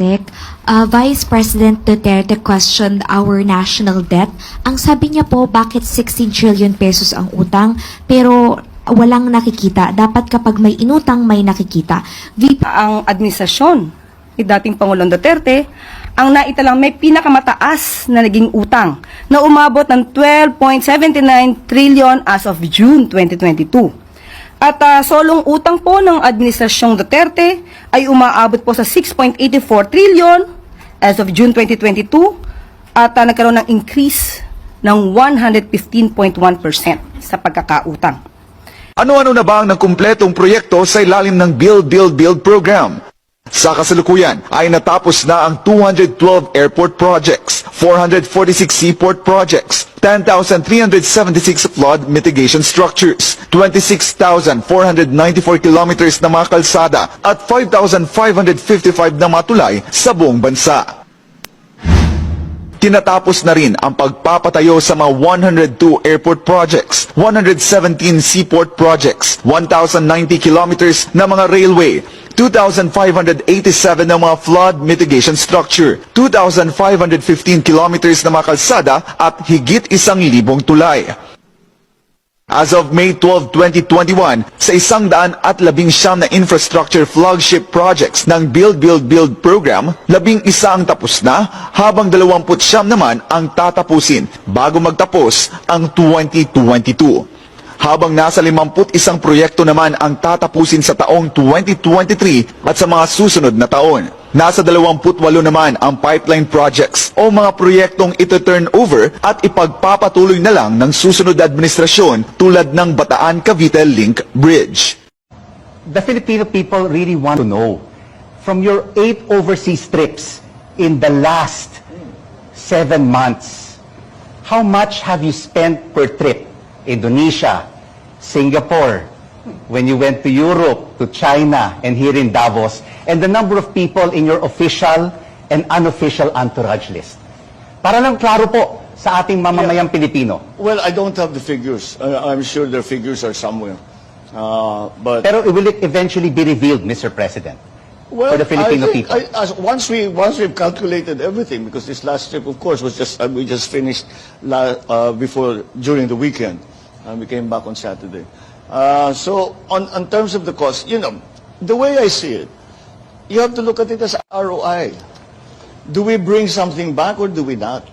Sec, uh, Vice President Duterte questioned our national debt. Ang sabi niya po, bakit 16 trillion pesos ang utang, pero walang nakikita. Dapat kapag may inutang, may nakikita. VP ang administrasyon ni dating Pangulong Duterte ang naitalang may pinakamataas na naging utang na umabot ng 12.79 trillion as of June 2022. At ah, solong utang po ng administrasyong Duterte ay umaabot po sa 6.84 trillion as of June 2022 at ah, nagkaroon ng increase ng 115.1% sa pagkakautang. Ano-ano na ba ang nagkumpletong proyekto sa ilalim ng Build, Build, Build program? Sa kasalukuyan ay natapos na ang 212 airport projects, 446 seaport projects, 10,376 flood mitigation structures, 26,494 kilometers na mga kalsada at 5,555 na mga tulay sa buong bansa. Tinatapos na rin ang pagpapatayo sa mga 102 airport projects, 117 seaport projects, 1,090 kilometers na mga railway, 2,587 na mga flood mitigation structure, 2,515 kilometers na mga kalsada at higit isang libong tulay. As of May 12, 2021, sa isang daan at labing siyam na infrastructure flagship projects ng Build Build Build program, labing isa ang tapos na, habang dalawamput siyam naman ang tatapusin bago magtapos ang 2022. Habang nasa 51 proyekto naman ang tatapusin sa taong 2023 at sa mga susunod na taon. Nasa 28 naman ang pipeline projects o mga proyektong ito turn over at ipagpapatuloy na lang ng susunod na administrasyon tulad ng Bataan Cavite Link Bridge. the Filipino people really want to know from your eight overseas trips in the last seven months, how much have you spent per trip? Indonesia, Singapore, when you went to Europe, to China, and here in Davos, and the number of people in your official and unofficial entourage list. Para lang klaro po sa ating mamamayang Pilipino. Well, I don't have the figures. Uh, I'm sure their figures are somewhere. Uh, but Pero will it eventually be revealed, Mr. President? Well, for the Filipino I think, people. I, as, once we once we've calculated everything, because this last trip, of course, was just uh, we just finished la, uh, before during the weekend, and we came back on Saturday. Uh, so, on on terms of the cost, you know, the way I see it, you have to look at it as ROI. Do we bring something back or do we not?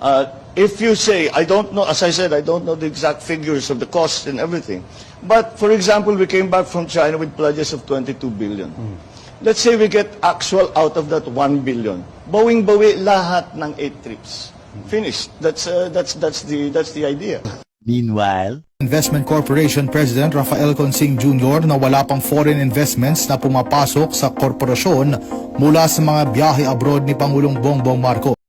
Uh, if you say, I don't know, as I said, I don't know the exact figures of the cost and everything. But, for example, we came back from China with pledges of 22 billion. Let's say we get actual out of that 1 billion. Bawing-bawi lahat ng 8 trips. Finished. That's, uh, that's, that's, the, that's the idea. Meanwhile, Investment Corporation President Rafael Consing Jr. na wala pang foreign investments na pumapasok sa korporasyon mula sa mga biyahe abroad ni Pangulong Bongbong Marcos.